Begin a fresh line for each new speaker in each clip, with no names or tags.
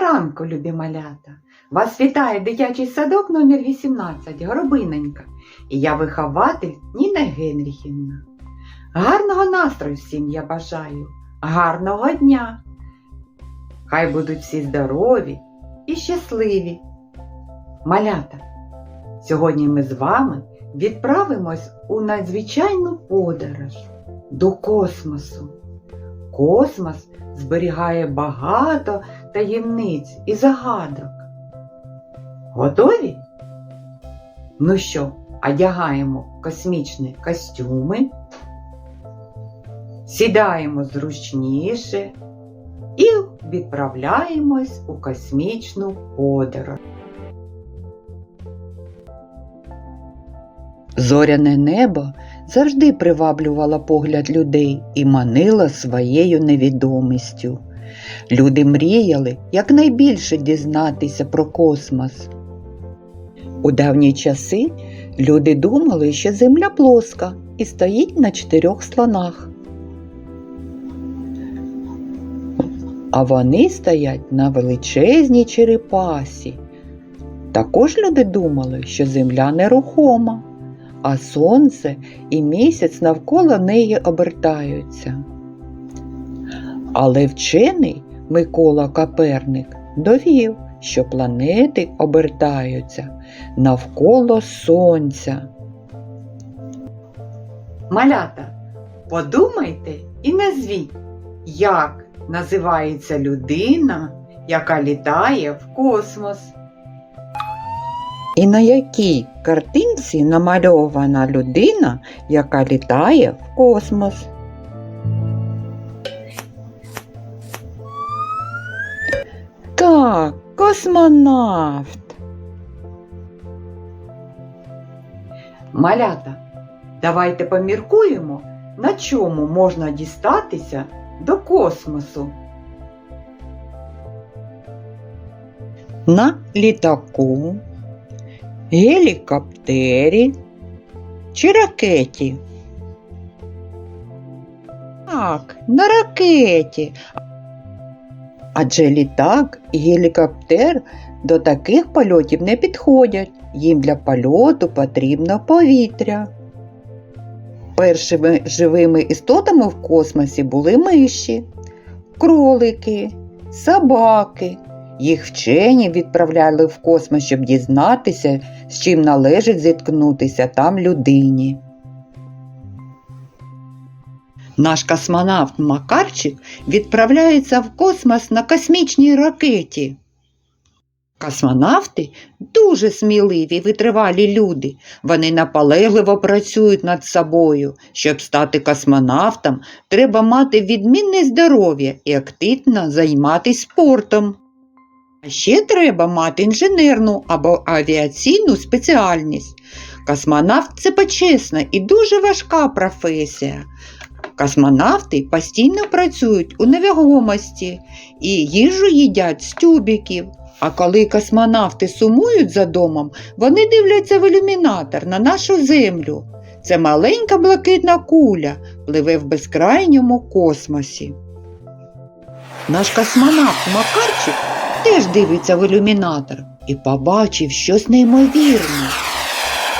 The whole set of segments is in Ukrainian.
Ранку, любі малята! Вас вітає дитячий садок номер 18 Горобиненька і я вихователь Ніна Генріхівна. Гарного настрою всім я бажаю, гарного дня! Хай будуть всі здорові і щасливі. Малята, сьогодні ми з вами відправимось у надзвичайну подорож до космосу. Космос зберігає багато таємниць і загадок. Готові? Ну що, одягаємо космічні костюми, сідаємо зручніше і відправляємось у космічну подорож. Зоряне небо завжди приваблювало погляд людей і манило своєю невідомістю. Люди мріяли якнайбільше дізнатися про космос. У давні часи люди думали, що Земля плоска і стоїть на чотирьох слонах. А вони стоять на величезній черепасі. Також люди думали, що Земля нерухома, а сонце і місяць навколо неї обертаються. Але вчений Микола Коперник довів, що планети обертаються навколо Сонця. Малята, подумайте і назвіть, як називається людина, яка літає в космос. І на якій картинці намальована людина, яка літає в космос? Так, космонавт. Малята, давайте поміркуємо, на чому можна дістатися до космосу. На літаку, гелікоптері чи ракеті? Так, на ракеті. Адже літак і гелікоптер до таких польотів не підходять. Їм для польоту потрібно повітря. Першими живими істотами в космосі були миші, кролики, собаки. Їх вчені відправляли в космос, щоб дізнатися, з чим належить зіткнутися там людині. Наш космонавт Макарчик відправляється в космос на космічній ракеті. Космонавти дуже сміливі, витривалі люди. Вони наполегливо працюють над собою. Щоб стати космонавтом, треба мати відмінне здоров'я і активно займатися спортом. А ще треба мати інженерну або авіаційну спеціальність. Космонавт це почесна і дуже важка професія. Космонавти постійно працюють у невагомості і їжу їдять з тюбіків. А коли космонавти сумують за домом, вони дивляться в ілюмінатор на нашу землю. Це маленька блакитна куля пливе в безкрайньому космосі. Наш космонавт Макарчик теж дивиться в ілюмінатор і побачив щось неймовірне.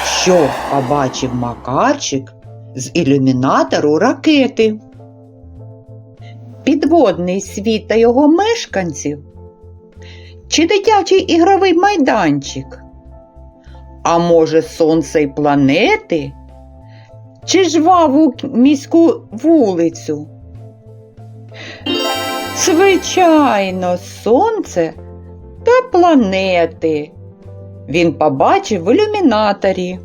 Що побачив Макарчик з ілюмінатору ракети? Підводний світ та його мешканців чи дитячий ігровий майданчик? А може, сонце й планети? Чи жваву міську вулицю? Звичайно, сонце та планети. Він побачив в ілюмінаторі.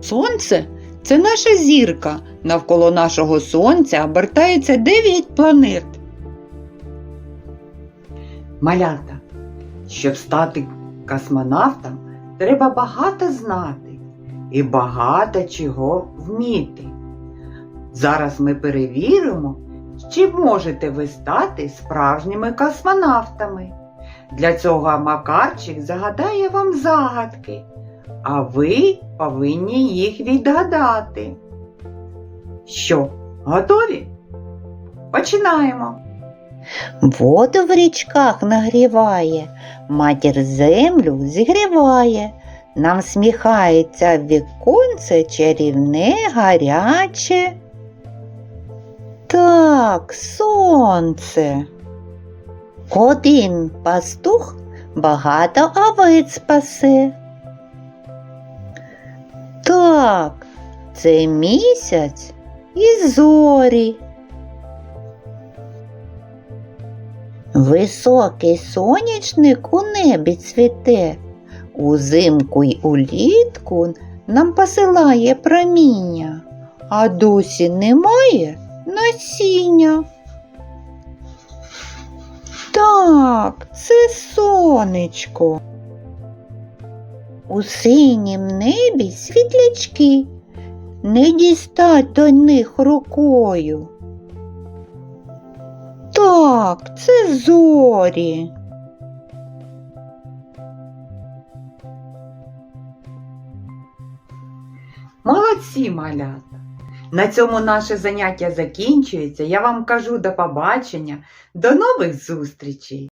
Сонце це наша зірка. Навколо нашого сонця обертається дев'ять планет. Малята, щоб стати космонавтом, треба багато знати і багато чого вміти. Зараз ми перевіримо, чи можете ви стати справжніми космонавтами. Для цього Макарчик загадає вам загадки, а ви повинні їх відгадати. Що, готові? Починаємо.
Воду в річках нагріває, матір землю зігріває. Нам сміхається віконце чарівне, гаряче. Так, сонце. Один пастух багато овець пасе. Так, це місяць і зорі. Високий сонячник у небі цвіте, узимку й улітку нам посилає проміння, а досі немає насіння. Так, це сонечко. У синім небі світлячки, не дістать до них рукою. Так, це зорі.
Молодці, малята! На цьому наше заняття закінчується. Я вам кажу до побачення, до нових зустрічей!